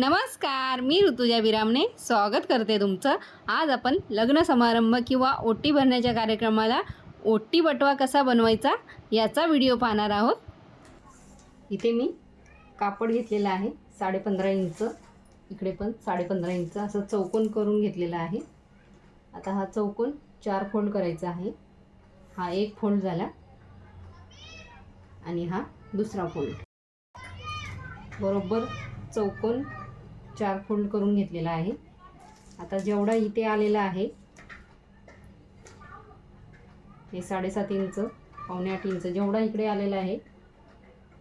नमस्कार मी ऋतुजा विरामने स्वागत करते तुमचं. आज आपण लग्न समारंभ किंवा ओटी भरण्याच्या कार्यक्रमाला ओटी बटवा कसा बनवायचा याचा व्हिडिओ पाहणार आहोत. इथे मी कापड घेतलेलं आहे साडेपंधरा इंच. इकडे पण साडेपंधरा इंच असं चौकोन करून घेतलेला आहे. आता हा चौकोन चार फोल्ड करायचा आहे. हा एक फोल्ड झाला आणि हा दुसरा फोल्ड. बरोबर चौकोन चार फोल्ड करून घेतलेला आहे. आता जेवढा इथे आलेला आहे हे साडेसात इंच पावणे आठ इंच जेवढा इकडे आलेला आहे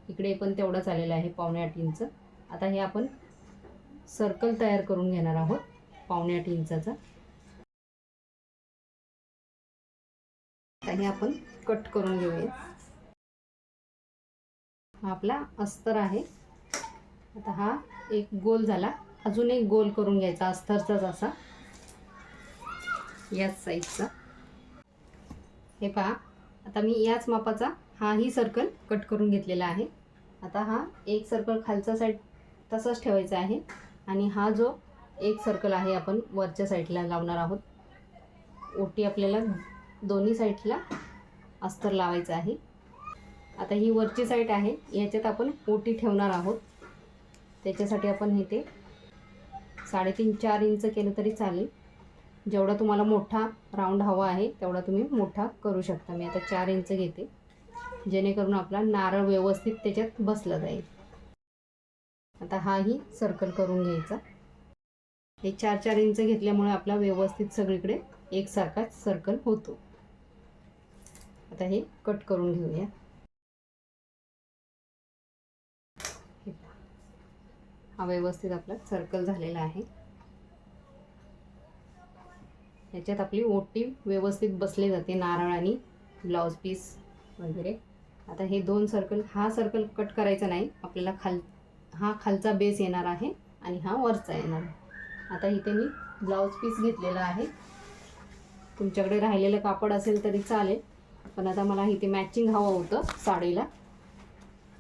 इकडे पण तेवढाच आलेला आहे पावणे आठ इंच. आता हे आपण सर्कल तयार करून घेणार आहोत पावणे आठ इंचाचा. हे आपण कट करून घेऊया. हा आपला अस्तर आहे. आता हा एक गोल झाला. अजून एक गोल करून घ्यायचा अस्तरचाच असा. याच साईजचा हे पहा आता मी याच मापाचा हाही सर्कल कट करून घेतलेला आहे. आता हा एक सर्कल खालचा साईड तसाच ठेवायचा आहे आणि हा जो एक सर्कल आहे आपण वरच्या साईडला लावणार आहोत. ओटी आपल्याला दोन्ही साईडला अस्तर लावायचं आहे. आता ही वरची साईड आहे याच्यात आपण ओटी ठेवणार आहोत. त्याच्यासाठी आपण हे ते साडेतीन चार इंच केलं तरी चालेल. जेवढा तुम्हाला मोठा राऊंड हवा आहे तेवढा तुम्ही मोठा करू शकता. मी आता चार इंच घेते. जेणेकरून आपला नारळ व्यवस्थित त्याच्यात बसला जाईल. आता हाही सर्कल करून घ्यायचा. हे चार चार इंच घेतल्यामुळे आपला व्यवस्थित सगळीकडे एकसारखाच सर्कल होतो. आता हे कट करून घेऊया हे पहा. हा व्यवस्थित आपला सर्कल झालेला आहे. याच्यात आपली ओटी व्यवस्थित बसले जाते नारळ आणि ब्लाऊज पीस वगैरे. आता हे दोन सर्कल हा सर्कल कट करायचा नाही. आपल्याला खाल हा खालचा बेस येणार आहे आणि हा वरचा येणार. आहे आता इथे मी ब्लाऊज पीस घेतलेला आहे. तुमच्याकडे राहिलेलं कापड असेल तरी चालेल. पण आता मला इथे मॅचिंग हवं होतं साडीला.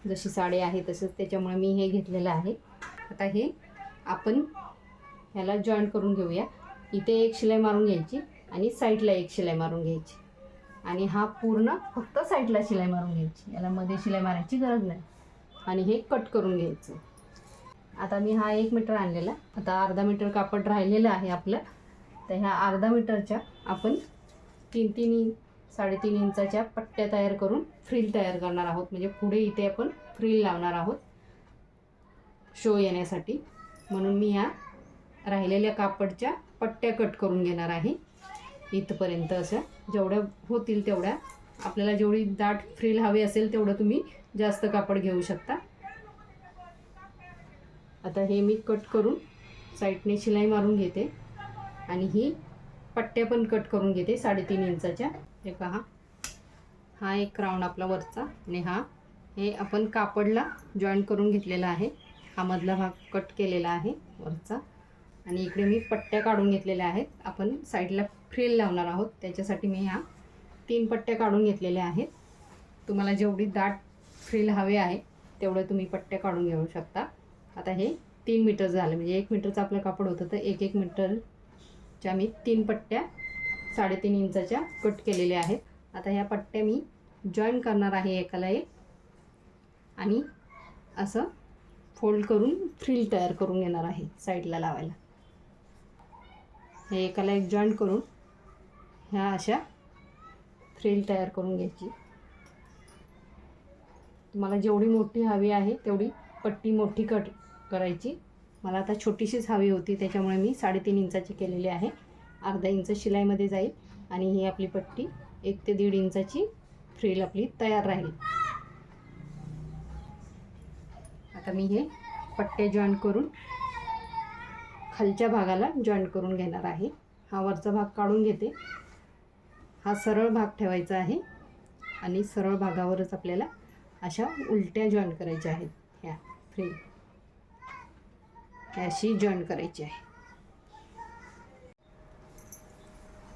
जशी साडी आहे तसंच त्याच्यामुळे मी हे घेतलेलं आहे. आता हे आपण ह्याला जॉईंट करून घेऊया. इथे एक शिलाई मारून घ्यायची आणि साईडला एक शिलाई मारून घ्यायची. आणि हा पूर्ण फक्त साईडला शिलाई मारून घ्यायची. याला मध्ये शिलाई मारायची गरज नाही. आणि हे कट करून घ्यायचं. आता मी हा एक मीटर आणलेला. आता अर्धा मीटर कापड राहिलेलं आहे आपलं. तर ह्या अर्धा मीटरच्या आपण तीन तीन साडेतीन इंचाच्या पट्ट्या तयार करून फ्रील तयार करणार आहोत. म्हणजे पुढे इथे आपण फ्रील लावणार आहोत. शो येण्यासाठी. म्हणून मी ह्या राहिलेल्या कापडच्या पट्ट्या कट करून घेणार आहे. इथपर्यंत अशा जेवढ्या होतील तेवढ्या. आपल्याला जेवढी दाट फ्रील हवी असेल तेवढं तुम्ही जास्त कापड घेऊ शकता. आता हे मी कट करून साईडने शिलाई मारून घेते. आणि ही पट्ट्या पण कट करून घेते साडेतीन इंचाच्या. हे पहा. हा एक राऊंड आपला वरचा. आणि हा हे आपण कापडला जॉईन करून घेतलेला आहे. हा मधला भाग कट केलेला आहे वरचा. आणि इकडे मी पट्ट्या काढून घेतलेल्या आहेत. आपण साईडला फ्रील लावणार आहोत. त्याच्यासाठी मी ह्या तीन पट्ट्या काढून घेतलेल्या आहेत. तुम्हाला जेवढी दाट फ्रिल हवे आहे तेवढं तुम्ही पट्ट्या काढून घेऊ शकता. आता हे तीन मीटर झालं. म्हणजे एक मीटरचं आपलं कापड होतं तर एक एक मीटरच्या मी तीन पट्ट्या साडेतीन इंचाच्या कट केलेल्या आहेत. आता ह्या पट्ट्या मी जॉईन करणार आहे एकाला एक. आणि असं फोल्ड करून फ्रिल तयार करून घेणार आहे साईडला लावायला. हे एकाला एक जॉईंट करून ह्या अशा फ्रिल तयार करून घ्यायची. तुम्हाला जेवढी मोठी हवी आहे तेवढी पट्टी मोठी कट करायची. मला आता छोटीशीच हवी होती त्याच्यामुळे मी साडेतीन इंचाची केलेली आहे. अर्धा इंच शिलाईमध्ये जाईल आणि ही आपली पट्टी एक ते दीड इंचाची फ्रिल आपली तयार राहील. आता मी हे पट्टे जॉईन करून खालच्या भागाला जॉईंट करून घेणार आहे. हा वरचा भाग काढून घेते. हा सरळ भाग ठेवायचा आहे आणि सरळ भागावरच आपल्याला अशा उलट्या जॉईन करायच्या आहेत. ह्या फ्री अशी जॉईन करायची आहे.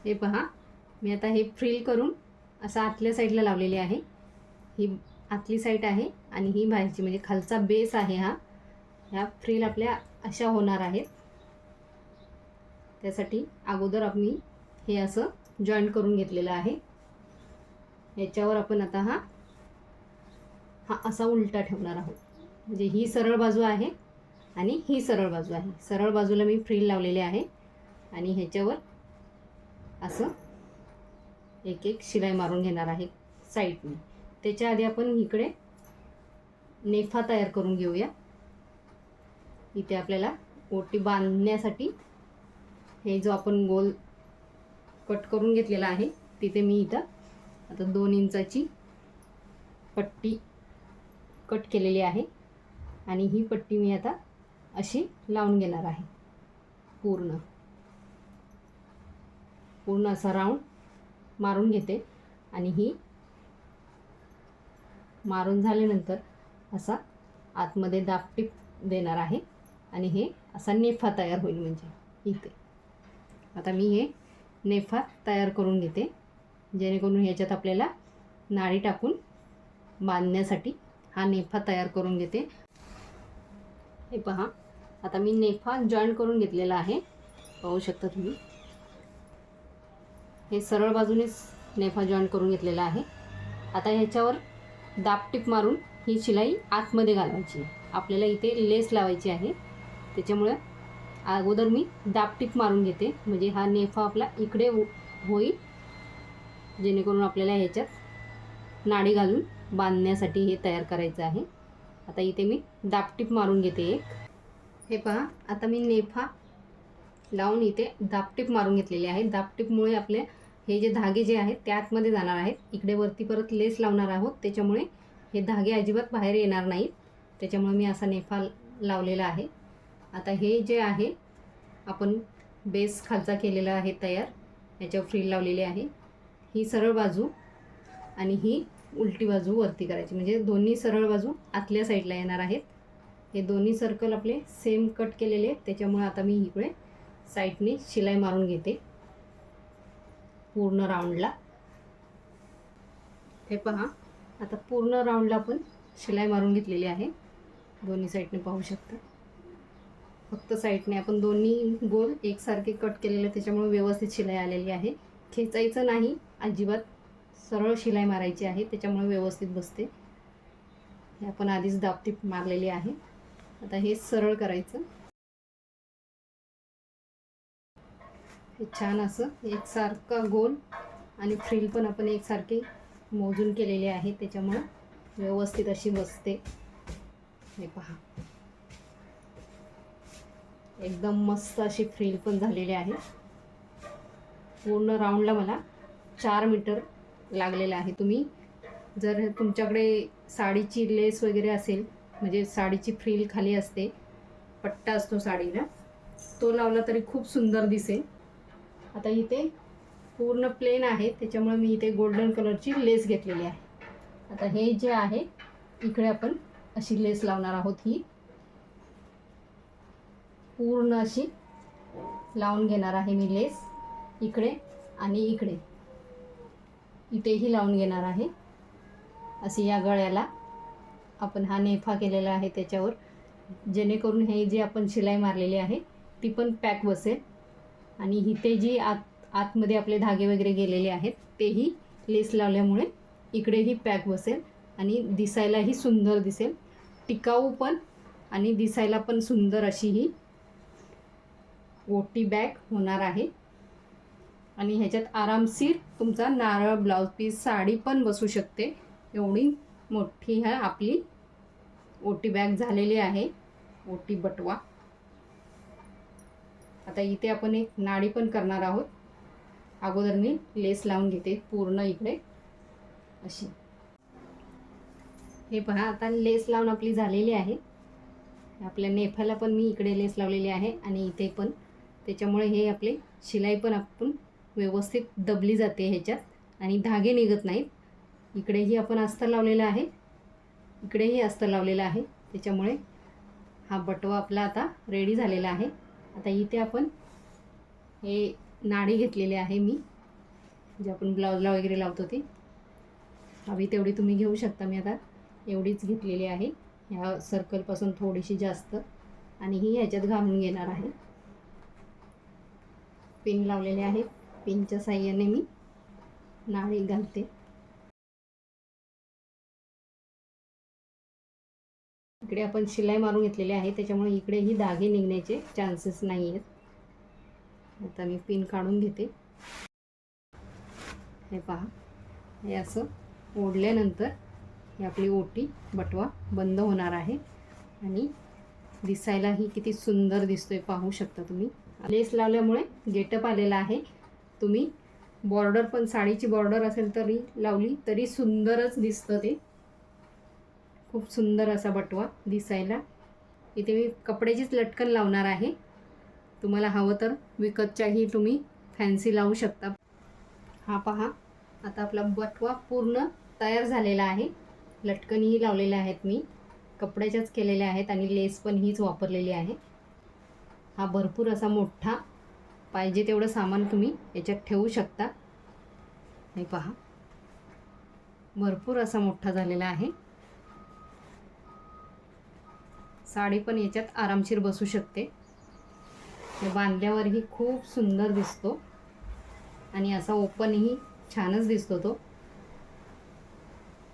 हे पहा मी आता हे फ्रील करून असं आतल्या साईडला लावलेली आहे. ही आतली साईड आहे आणि ही बाहेरची म्हणजे खालचा बेस आहे हा. ह्या फ्रील आपल्या अशा होणार आहेत. त्यासाठी अगोदर आम्ही हे असं जॉईंट करून घेतलेलं आहे. याच्यावर आपण आता हा हा असा उलटा ठेवणार आहोत. म्हणजे ही सरळ बाजू आहे आणि ही सरळ बाजू आहे. सरळ बाजूला मी फ्रील लावलेले आहे आणि ह्याच्यावर असं एक एक शिलाई मारून घेणार आहे साईडने त्याच्या आधी आपण इकडे नेफा तयार करून घेऊया. इथे आपल्याला ओटी बांधण्यासाठी हे जो आपण गोल कट करून घेतलेला आहे तिथे मी इथं आता दोन इंचाची पट्टी कट केलेली आहे आणि ही पट्टी मी आता अशी लावून घेणार आहे पूर्ण. पूर्ण असा राऊंड मारून घेते आणि ही मारून झाल्यानंतर असा आतमध्ये दापटीप देणार आहे. आणि हे असा नेफा तयार होईल म्हणजे इथे. आता मी हे नेफा तयार करून घेते. जेणेकरून ह्याच्यात आपल्याला नाडी टाकून बांधण्यासाठी हा नेफा तयार करून घेते. हे पहा आता मी नेफा जॉईन करून घेतलेला आहे. पाहू शकता तुम्ही. हे सरळ बाजूनेच नेफा जॉईन करून घेतलेला आहे. आता ह्याच्यावर दापटीप मारून ही शिलाई आतमध्ये घालवायची आपल्याला इथे लेस लावायची आहे. त्याच्यामुळं अगोदर मी दापटीप मारून घेते. म्हणजे हा नेफा आपला इकडे हो-, होईल. जेणेकरून आपल्याला ह्याच्यात नाडी घालून बांधण्यासाठी हे तयार करायचं आहे. आता इथे मी दापटीप मारून घेते एक. हे पहा आता मी नेफा लावून इथे दापटीप मारून घेतलेली आहे. दापटीपमुळे आपले हे जे धागे जे आहेत ते आतमध्ये जाणार आहेत. इकडे वरती परत लेस लावणार आहोत. त्याच्यामुळे हे धागे अजिबात बाहेर येणार नाहीत. त्याच्यामुळे मी असा नेफा लावलेला आहे. आता हे जे आहे आपण बेस खालचा केलेला आहे तयार. याच्यावर फ्रील लावलेली आहे. ही सरळ बाजू आणि ही उलटी बाजू वरती करायची. म्हणजे दोन्ही सरळ बाजू आतल्या साईडला येणार आहेत. हे दोन्ही सर्कल आपले सेम कट केलेले आहेत. त्याच्यामुळे आता मी इकडे साईडने शिलाई मारून घेते. पूर्ण राऊंडला. हे पहा आता पूर्ण राऊंडला आपण शिलाई मारून घेतलेली आहे. दोन्ही साईडने पाहू शकता. फक्त साईडने आपण दोन्ही गोल एकसारखे कट केलेले त्याच्यामुळे व्यवस्थित शिलाई आलेली आहे. खेचायचं नाही अजिबात सरळ शिलाई मारायची आहे त्याच्यामुळे व्यवस्थित बसते. हे आपण आधीच दाबतीप मारलेली आहे. आता हे सरळ करायचं. हे छान असं एकसारखं गोल आणि फ्रिल पण आपण एकसारखे मोजून केलेले आहे त्याच्यामुळं व्यवस्थित अशी बसते. हे पहा. एकदम मस्त अशी फ्रिल पण झालेली आहे. पूर्ण राऊंडला मला चार मीटर लागलेलं आहे. तुम्ही जर तुमच्याकडे साडीची लेस वगैरे असेल म्हणजे साडीची फ्रिल खाली असते पट्टा असतो साडीला तो लावला तरी खूप सुंदर दिसेल. आता इथे पूर्ण प्लेन आहे त्याच्यामुळे मी इथे गोल्डन कलरची लेस घेतलेली आहे. आता हे जे आहे इकडे आपण अशी लेस लावणार आहोत ही. पूर्ण अशी लावून घेणार आहे मी लेस इकडे आणि इकडे. इथेही लावून घेणार आहे. अशी या गळ्याला आपण हा नेफा केलेला आहे त्याच्यावर. जेणेकरून हे जे आपण शिलाई मारलेली आहे ती पण पॅक बसेल. आणि इथे जी आत आतमध्ये आपले धागे वगैरे गेलेले आहेत तेही लेस लावल्यामुळे इकडेही पॅक बसेल आणि दिसायलाही सुंदर दिसेल. टिकाऊ पण आणि दिसायला पण सुंदर अशी ही ओटी बॅग होणार आहे. आणि ह्याच्यात आरामशीर तुमचा नारळ ब्लाऊज पीस साडी पण बसू शकते. एवढी मोठी ह्या आपली ओटी बॅग झालेली आहे. ओटी बटवा. आता इथे आपण एक नाडी पण करणार आहोत. अगोदर मी लेस लावून घेते पूर्ण इकडे. अशी. हे पहा आता लेस लावून आपली झालेली आहे. आपल्या नेफाला पण मी इकडे लेस लावलेली आहे आणि इथे पण. त्याच्यामुळे हे आपले शिलाई पण आपण व्यवस्थित दबली जाते ह्याच्यात आणि धागे निघत नाहीत. इकडेही आपण अस्तर लावलेलं आहे. इकडेही अस्तर लावलेलं आहे. त्याच्यामुळे हा बटवा आपला आता रेडी झालेला आहे. आता इथे आपण हे नाडी घेतलेले आहे मी जे आपण ब्लाऊजला वगैरे लावतो ती. हवी तेवढी तुम्ही घेऊ शकता मी आता. एवढीच घेतलेली आहे. ह्या सर्कलपासून थोडीशी जास्त. आणि ही ह्याच्यात घालून घेणार आहे. पिन लावलेले आहेत. पिनच्या साह्याने मी नाळी घालते. इकडे आपण शिलाई मारून घेतलेली आहे त्याच्यामुळे इकडेही धागे निघण्याचे चान्सेस नाही आहेत आता मी पिन काढून घेते. हे पहा. हे असं ओढल्यानंतर ही आपली ओटी बटवा बंद होणार आहे. आणि दिसायलाही किती सुंदर दिसतोय पाहू शकता तुम्ही. लेस लावल्यामुळे गेटअप आलेला आहे. तुम्ही बॉर्डर पण साडीची बॉर्डर असेल तरी लावली तरी सुंदरच दिसतं ते. खूप सुंदर असा बटवा दिसायला. इथे मी कपड्याचीच लटकन लावणार आहे. तुम्हाला हवं तर विकतच्याही तुम्ही फॅन्सी लावू शकता. हा पहा आता आपला बटवा पूर्ण तयार झालेला आहे. लटकनही लावलेल्या आहेत मी. कपड्याच्याच केलेल्या आहेत आणि लेस पण हीच वापरलेली आहे. हा भरपूर असा मोठा पाहिजे तेवढं सामान तुम्ही याच्यात ठेवू शकता. हे पहा भरपूर असा मोठा झालेला आहे. साडी पण याच्यात आरामशीर बसू शकते. बांधल्यावरही खूप सुंदर दिसतो. आणि असा ओपनही छानच दिसतो तो.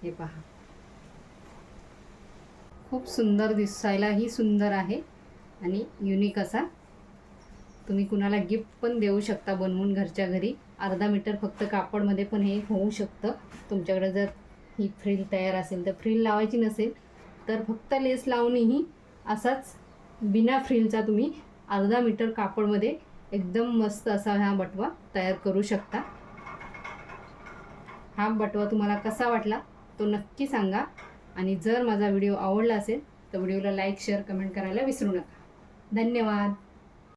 हे पहा. खूप सुंदर दिसायलाही सुंदर आहे आणि युनिक असा. तुम्ही कुणाला गिफ्ट पण देऊ शकता बनवून घरच्या घरी. अर्धा मीटर फक्त कापडमध्ये पण हे होऊ शकतं. तुमच्याकडे जर ही फ्रिल तयार असेल तर फ्रिल लावायची नसेल तर फक्त लेस लावूनही असाच बिना फ्रिलचा तुम्ही अर्धा मीटर कापडमध्ये एकदम मस्त असा हा बटवा तयार करू शकता. हा बटवा तुम्हाला कसा वाटला तो नक्की सांगा आणि जर माझा व्हिडिओ आवडला असेल तर व्हिडिओला लाईक शेअर कमेंट करायला विसरू नका. धन्यवाद.